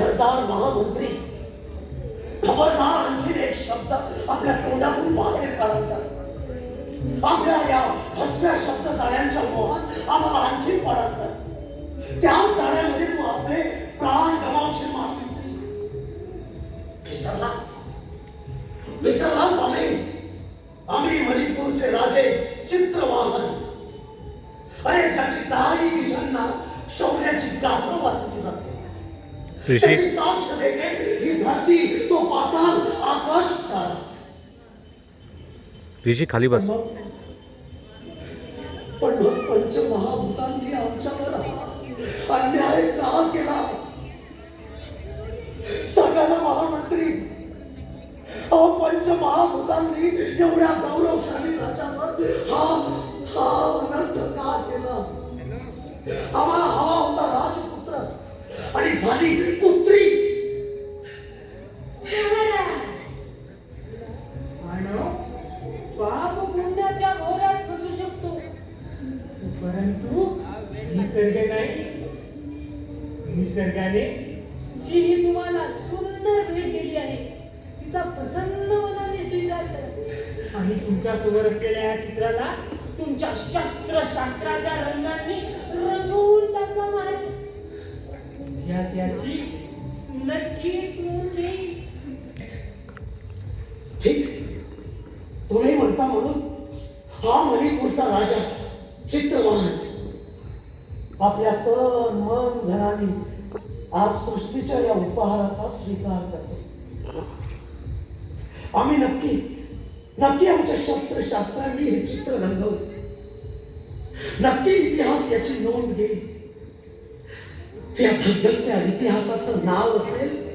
खबरदार महामंत्री. खबरदार आणखीन एक शब्द आपल्या तोंडातून बाहेर काढतात. आपल्या या फसव्या शब्द जाळ्यांच्या मोहात आम्हाला आणखीन पडतात. त्या जाळ्यामध्ये तू आपले प्राण गमावशील महामंत्री. विसरलास? विसरलास आम्ही? आम्ही मणिपूरचे राजे चित्रवाहन. अरे ज्याची दहाही दिशांना शौर्याची गाथा वाचली जाते. ऋषी त्याची साक्ष देते ही धरती तो पाताल आकाश सारा ऋषी खाली बस. पण मग पंचमहाभूतांनी आमच्यावर अन्याय का केला? सांगा ना महामंत्री. अहो पंचमहाभूतांनी एवढ्या गौरवशाली परंतु निसर्ग नाही. निसर्गाने जी ही तुम्हाला सुंदर भेट दिली आहे. तिचा प्रसन्न मनाने स्वीकार करा. आणि तुमच्यासमोर असलेल्या या चित्राला तुमच्या शस्त्र शास्त्राच्या रंगांनी रंगवून टाका महाराज. इतिहास याची नक्कीच नोंद घेईल. ठीक. तुम्ही म्हणता म्हणून हा मणिपूरचा राजा चित्रवान आपल्या तन मन धनाने आज सृष्टीच्या या उपहाराचा स्वीकार करतो. आम्ही नक्की नक्की आमच्या शस्त्रशास्त्रांनी हे चित्र रंगवू. नक्की इतिहास याची नोंद घेईल. या धगधगत्या इतिहासाचं नाव असेल.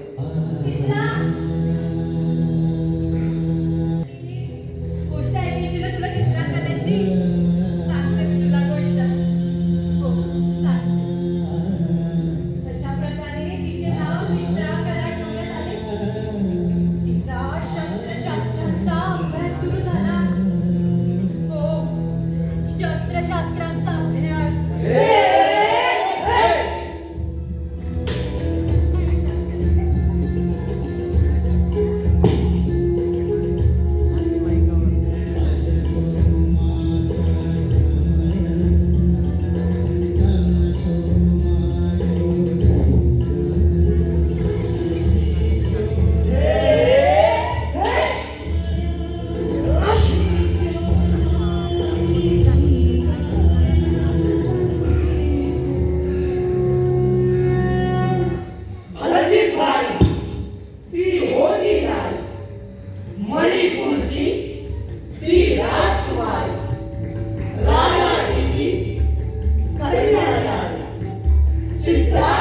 to God.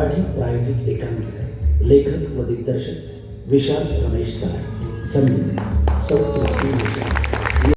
मराठी प्रायोगिक एकांकिका लेखक व दिग्दर्शक विशाल रमेश कराड संगीत सौत्र